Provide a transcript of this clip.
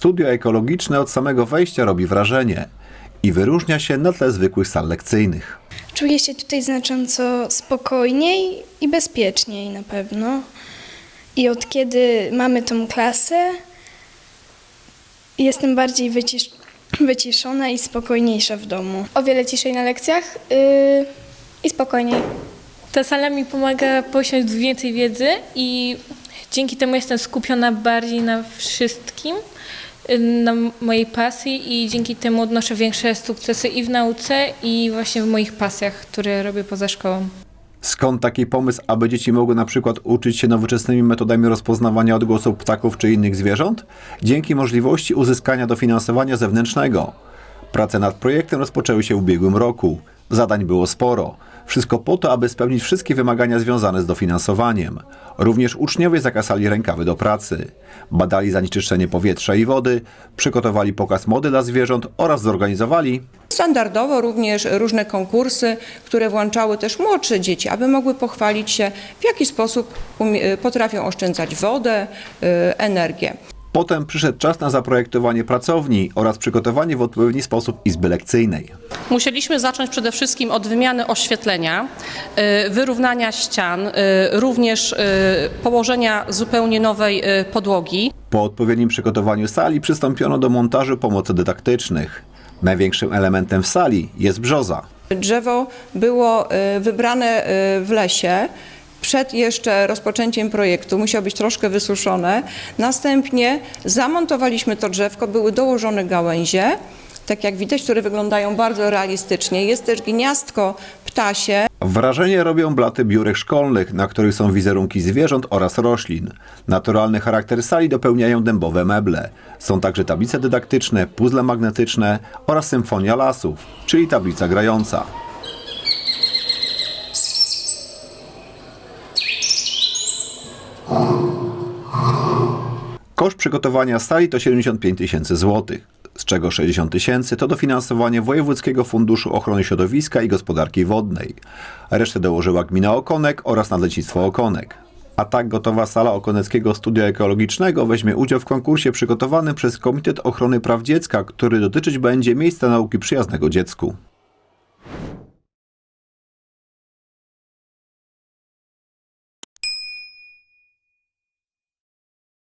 Studio ekologiczne od samego wejścia robi wrażenie i wyróżnia się na tle zwykłych sal lekcyjnych. Czuję się tutaj znacząco spokojniej i bezpieczniej na pewno. I od kiedy mamy tą klasę, jestem bardziej wycisz- wyciszona i spokojniejsza w domu. o wiele ciszej na lekcjach yy, i spokojniej. Ta sala mi pomaga posiąść więcej wiedzy i dzięki temu jestem skupiona bardziej na wszystkim, na mojej pasji i dzięki temu odnoszę większe sukcesy i w nauce i właśnie w moich pasjach, które robię poza szkołą. Skąd taki pomysł, aby dzieci mogły na przykład uczyć się nowoczesnymi metodami rozpoznawania odgłosów ptaków czy innych zwierząt? Dzięki możliwości uzyskania dofinansowania zewnętrznego. Prace nad projektem rozpoczęły się w ubiegłym roku. Zadań było sporo. Wszystko po to, aby spełnić wszystkie wymagania związane z dofinansowaniem. Również uczniowie zakasali rękawy do pracy. Badali zanieczyszczenie powietrza i wody, przygotowali pokaz mody dla zwierząt oraz zorganizowali Standardowo również różne konkursy, które włączały też młodsze dzieci, aby mogły pochwalić się, w jaki sposób umie- potrafią oszczędzać wodę, y, energię. Potem przyszedł czas na zaprojektowanie pracowni oraz przygotowanie w odpowiedni sposób izby lekcyjnej. Musieliśmy zacząć przede wszystkim od wymiany oświetlenia, y, wyrównania ścian, y, również y, położenia zupełnie nowej podłogi. Po odpowiednim przygotowaniu sali przystąpiono do montażu pomocy dydaktycznych. Największym elementem w sali jest brzoza. Drzewo było wybrane w lesie. Przed jeszcze rozpoczęciem projektu musiało być troszkę wysuszone. Następnie zamontowaliśmy to drzewko, były dołożone gałęzie, tak jak widać, które wyglądają bardzo realistycznie. Jest też gniazdko ptasie. Wrażenie robią blaty biurek szkolnych, na których są wizerunki zwierząt oraz roślin. Naturalny charakter sali dopełniają dębowe meble. Są także tablice dydaktyczne, puzzle magnetyczne oraz symfonia lasów, czyli tablica grająca. Koszt przygotowania sali to 75 tysięcy złotych, czego 60 tysięcy to dofinansowanie Wojewódzkiego Funduszu Ochrony Środowiska i Gospodarki Wodnej. Resztę dołożyła gmina Okonek oraz Nadleśnictwo Okonek. A tak gotowa sala Okoneckiego Studia Ekologicznego weźmie udział w konkursie przygotowanym przez Komitet Ochrony Praw Dziecka, który dotyczyć będzie miejsca nauki przyjaznego dziecku.